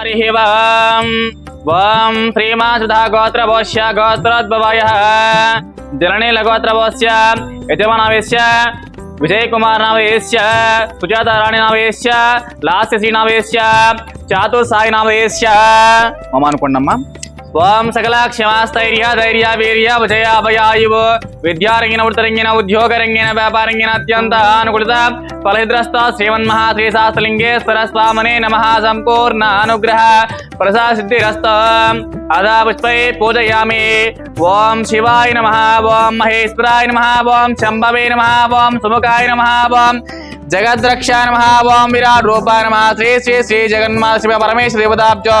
హరి ఓం ఓం శ్రీమాసుధా గోత్రభోష్య గోత్రోద్భవాయ జననీల గోత్రభోష్య యజమానవేశ్య విజయ్ కుమార్ నామయేశ్య సుజాత రాణి నామయేశ్య లాస్య శ్రీ నామయేశ్య చాతు సాయి నామయేశ్య మమ్మ అనుకోండమ్మా ఓం సకల క్షమాస్థైర్య ధైర్య వీర్య విజయ అభయాయువు విద్యారంగిన వృత్తరంగిన ఉద్యోగరంగిన వ్యాపారంగిన అత్యంత అనుకూలిత ఫలహిద్రస్త శ్రీమన్మహా శ్రీశాస్త్రలింగేశ్వర స్వామనే నమ సంపూర్ణ అనుగ్రహ ప్రసాద సిద్ధిరస్త అదా పుష్పై పూజయామి ఓం శివాయ నమ ఓం మహేశ్వరాయ నమ ఓం శంభవే నమ ఓం సుముఖాయ నమ ఓం జగద్రక్ష నమ ఓం విరాట్ రూపాయ నమ శ్రీ శ్రీ శ్రీ జగన్మాత శివ పరమేశ్వర దేవతాబ్జో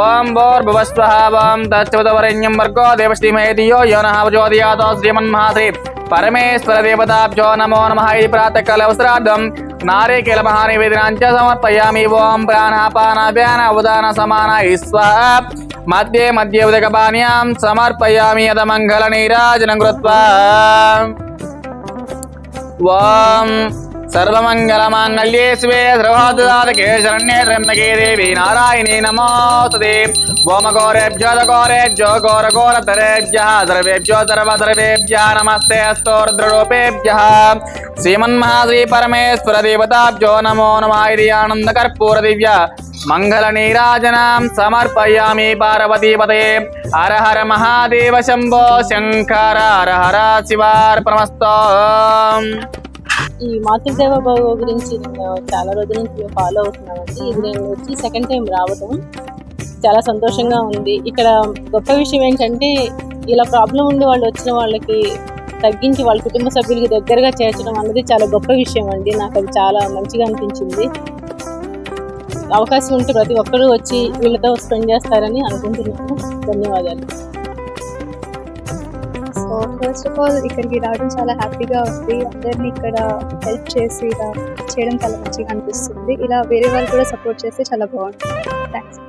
ओम्बोर्भुवस्वहावां तच्छ्रुतवरेण्यं वर्गो देवश्रीमेधियो यो नः ज्योतियातो श्रीमन्महाश्री परमेश्वरदेवताब्जो नमो नमः इति प्रातःकालवस्रार्धं नारिकेलमहानिवेदनाञ्च समर्पयामि। ॐ प्राणापानाभ्यानावदानसमानाय स्वाहा मध्ये मध्ये उदकपान्यां समर्पयामि यदमङ्गलनीराजनं कृत्वा। ॐ सर्वमङ्गलमाङ्गल्ये शिवे सर्वादुदातके शरण्ये त्र्यम्बके देवी नारायणी नमोस्तुते ओमघोरेभ्यो घोरेभ्यो घोरघोरतरेभ्यः, सर्वेभ्यो सर्वसर्वेभ्यः नमस्ते स्तोर्द्ररूपेभ्यः श्रीमन्महाश्रीपरमेश्वरदेवताभ्यो नमो नमः इति आनन्दकर्पूरदिव्या मङ्गलनीराजनां समर्पयामि पार्वतीपदे हर हर महादेव शंभो शंकर हर हर शिवार्पणमस्तु। ఈ మాతృదేవ బాబు గురించి చాలా రోజుల నుంచి ఫాలో అవుతున్నామండి. ఇది నేను వచ్చి సెకండ్ టైం రావటం చాలా సంతోషంగా ఉంది. ఇక్కడ గొప్ప విషయం ఏంటంటే ఇలా ప్రాబ్లం ఉండి వాళ్ళు వచ్చిన వాళ్ళకి తగ్గించి వాళ్ళ కుటుంబ సభ్యులకి దగ్గరగా చేర్చడం అన్నది చాలా గొప్ప విషయం అండి. నాకు అది చాలా మంచిగా అనిపించింది. అవకాశం ఉంటే ప్రతి ఒక్కరూ వచ్చి వీళ్ళతో స్పెండ్ చేస్తారని అనుకుంటున్నాను. ధన్యవాదాలు. సో ఫస్ట్ ఆఫ్ ఆల్ ఇక్కడికి రావడం చాలా హ్యాపీగా ఉంది. అందరినీ ఇక్కడ హెల్ప్ చేసి ఇలా చేయడం చాలా మంచిగా అనిపిస్తుంది. ఇలా వేరే వాళ్ళు కూడా సపోర్ట్ చేస్తే చాలా బాగుంటుంది. థ్యాంక్స్